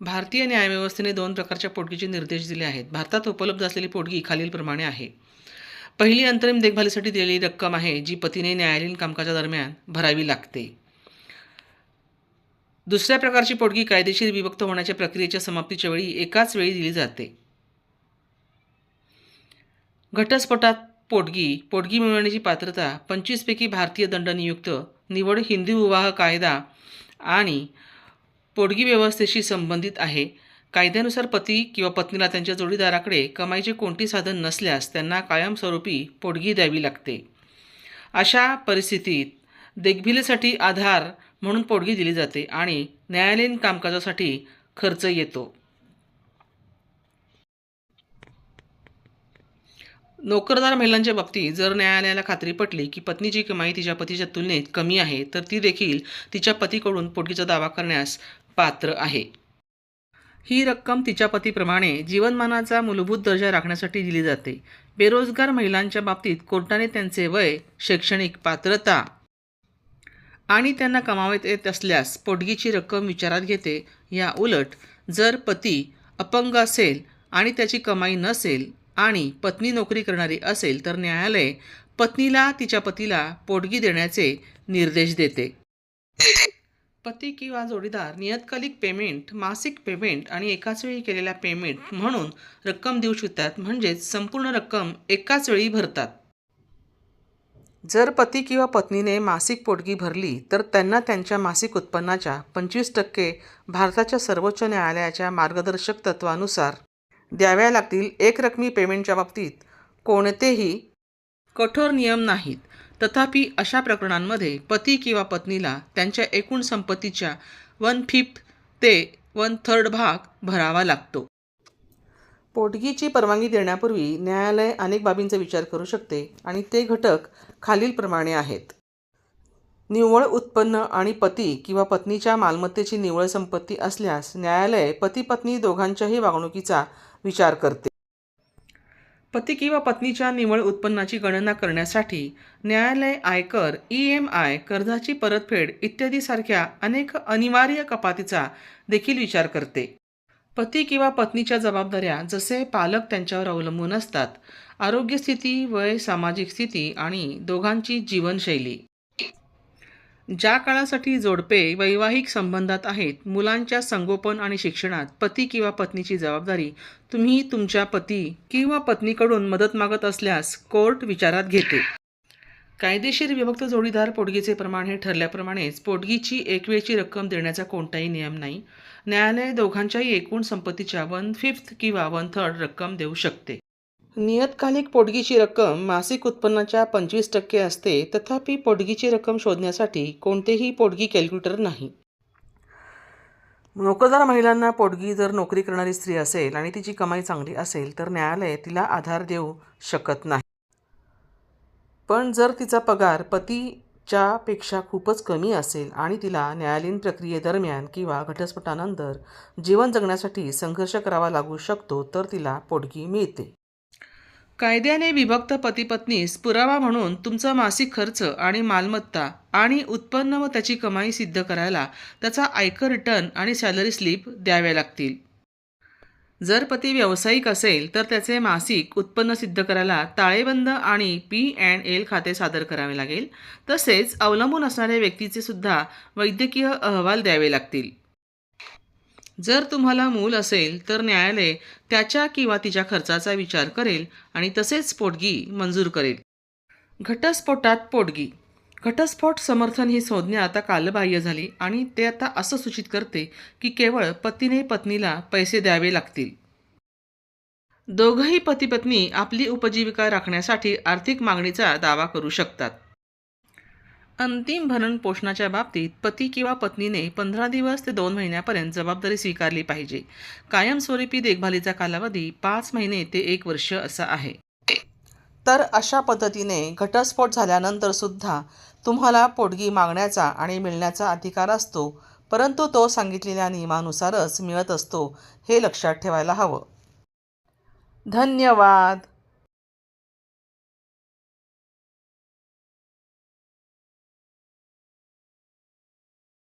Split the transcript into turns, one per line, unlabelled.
भारतीय न्यायव्यवस्थेने दोन प्रकारच्या पोटगीचे निर्देश दिले आहेत. भारतात उपलब्ध असलेली पोटगी खालीलप्रमाणे आहे. पहिली अंतरिम देखभालीसाठी दिलेली रक्कम आहे जी पतीने न्यायालयीन कामकाजादरम्यान भरावी लागते. दुसऱ्या प्रकारची पोटगी कायदेशीर विभक्त होण्याच्या प्रक्रियेच्या समाप्तीच्या वेळी एकाच वेळी दिली जाते. घटस्फोटात पोटगी पोटगी मिळवण्याची पात्रता पंचवीसपैकी भारतीय दंड नियुक्त निवड हिंदू विवाह कायदा आणि पोटगी व्यवस्थेशी संबंधित आहे. कायद्यानुसार पती किंवा पत्नीला त्यांच्या जोडीदाराकडे कमाईचे कोणती साधन नसल्यास त्यांना कायमस्वरूपी पोटगी द्यावी लागते. अशा परिस्थितीत देखभालीसाठी आधार म्हणून पोटगी दिली जाते आणि न्यायालयीन कामकाजासाठी खर्च येतो. नोकरदार महिलांच्या बाबतीत जर न्यायालयाला खात्री पटली की पत्नीची कमाई तिच्या पतीच्या तुलनेत कमी आहे तर ती देखील तिच्या पतीकडून पोटगीचा दावा करण्यास पात्र आहे. ही रक्कम तिच्या पतीप्रमाणे जीवनमानाचा मूलभूत दर्जा राखण्यासाठी दिली जाते. बेरोजगार महिलांच्या बाबतीत कोर्टाने त्यांचे वय शैक्षणिक पात्रता आणि त्यांना कमावत येत असल्यास पोटगीची रक्कम विचारात घेते. या उलट जर पती अपंग असेल आणि त्याची कमाई नसेल आणि पत्नी नोकरी करणारी असेल तर न्यायालय पत्नीला तिच्या पतीला पोटगी देण्याचे निर्देश देते. पती किंवा जोडीदार नियतकालिक पेमेंट मासिक पेमेंट आणि एकाच वेळी केलेल्या पेमेंट म्हणून रक्कम देऊ शकतात. म्हणजेच संपूर्ण रक्कम एकाच वेळी भरतात. जर पती किंवा पत्नीने मासिक पोटगी भरली तर त्यांना त्यांच्या मासिक उत्पन्नाच्या पंचवीस टक्के भारताच्या सर्वोच्च न्यायालयाच्या मार्गदर्शक तत्वानुसार द्याव्या लागतील. एक रकमी पेमेंटच्या बाबतीत कोणतेही कठोर नियम नाहीत. तथापि अशा प्रकरणांमध्ये पती किंवा पत्नीला त्यांच्या एकूण संपत्तीच्या वन फिफ्थ ते वन थर्ड भाग भरावा लागतो. पोटगीची परवानगी देण्यापूर्वी न्यायालय अनेक बाबींचा विचार करू शकते आणि ते घटक खालीलप्रमाणे आहेत. निव्वळ उत्पन्न आणि पती किंवा पत्नीच्या मालमत्तेची निव्वळ संपत्ती असल्यास न्यायालय पती पत्नी दोघांच्याही वागणुकीचा विचार करते. पती किंवा पत्नीच्या निव्वळ उत्पन्नाची गणना करण्यासाठी न्यायालय आयकर ई एम आय कर्जाची परतफेड इत्यादीसारख्या अनेक अनिवार्य कपातीचा देखील विचार करते. पती किंवा पत्नीच्या जबाबदाऱ्या जसे पालक त्यांच्यावर अवलंबून असतात आरोग्यस्थिती वय सामाजिक स्थिती आणि दोघांची जीवनशैली. ज्या काळासाठी जोडपे वैवाहिक संबंधात आहेत मुलांच्या संगोपन आणि शिक्षणात पती किंवा पत्नीची जबाबदारी तुम्ही तुमच्या पती किंवा पत्नीकडून मदत मागत असल्यास कोर्ट विचारात घेते. कायदेशीर विभक्त जोडीदार पोटगीचे प्रमाण हे ठरल्याप्रमाणेच पोटगीची एकवेळची रक्कम देण्याचा कोणताही नियम नाही. न्यायालय दोघांच्याही एकूण संपत्तीच्या वन फिफ्थ किंवा वन थर्ड रक्कम देऊ शकते. नियतकालिक पोटगीची रक्कम मासिक उत्पन्नाच्या पंचवीस टक्के असते तथापि पोटगीची रक्कम शोधण्यासाठी कोणतेही पोटगी कॅल्क्युलेटर नाही. नोकरदार महिलांना पोटगी जर नोकरी करणारी स्त्री असेल आणि तिची कमाई चांगली असेल तर न्यायालय तिला आधार देऊ शकत नाही. पण जर तिचा पगार पतीच्या पेक्षा खूपच कमी असेल आणि तिला न्यायालयीन प्रक्रियेदरम्यान किंवा घटस्फोटानंतर जीवन जगण्यासाठी संघर्ष करावा लागू शकतो तर तिला पोटगी मिळते. कायद्याने विभक्त पतीपत्नीस पुरावा म्हणून तुमचा मासिक खर्च आणि मालमत्ता आणि उत्पन्न व त्याची कमाई सिद्ध करायला त्याचा आयकर रिटर्न आणि सॅलरी स्लिप द्याव्या लागतील. जर पती व्यावसायिक असेल तर त्याचे मासिक उत्पन्न सिद्ध करायला ताळेबंद आणि पी अँड एल खाते सादर करावे लागेल. तसेच अवलंबून असणाऱ्या व्यक्तीचे सुद्धा वैद्यकीय अहवाल द्यावे लागतील. जर तुम्हाला मूल असेल तर न्यायालय त्याच्या किंवा तिच्या खर्चाचा विचार करेल आणि तसेच पोटगी मंजूर करेल. घटस्फोटात पोटगी. घटस्फोट समर्थन ही संज्ञा आता कालबाह्य झाली आणि ते आता असं सूचित करते की केवळ पतीने पत्नीला पैसे द्यावे लागतील. दोघंही पती पत्नी आपली उपजीविका राखण्यासाठी आर्थिक मागणीचा दावा करू शकतात. अंतिम भरण पोषणाच्या बाबतीत पती किंवा पत्नीने पंधरा दिवस ते दोन महिन्यापर्यंत जबाबदारी स्वीकारली पाहिजे. कायमस्वरूपी देखभालीचा कालावधी पाच महिने ते एक वर्ष असा आहे. तर अशा पद्धतीने घटस्फोट झाल्यानंतर सुद्धा तुम्हाला पोटगी मागण्याचा आणि मिळण्याचा अधिकार असतो परंतु तो सांगितलेल्या नियमानुसारच मिळत असतो हे लक्षात ठेवायला हवं. धन्यवाद!